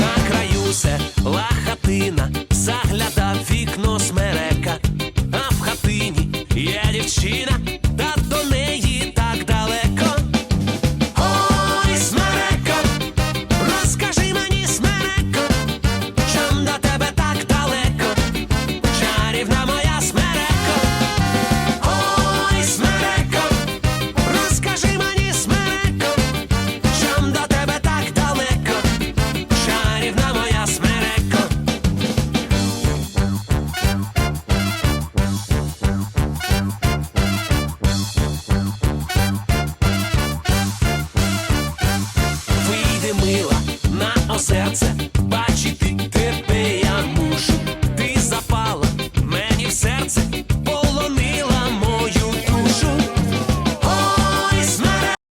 На краю се лахатина, заглядав вікно смерека, а в хатині є дівчина.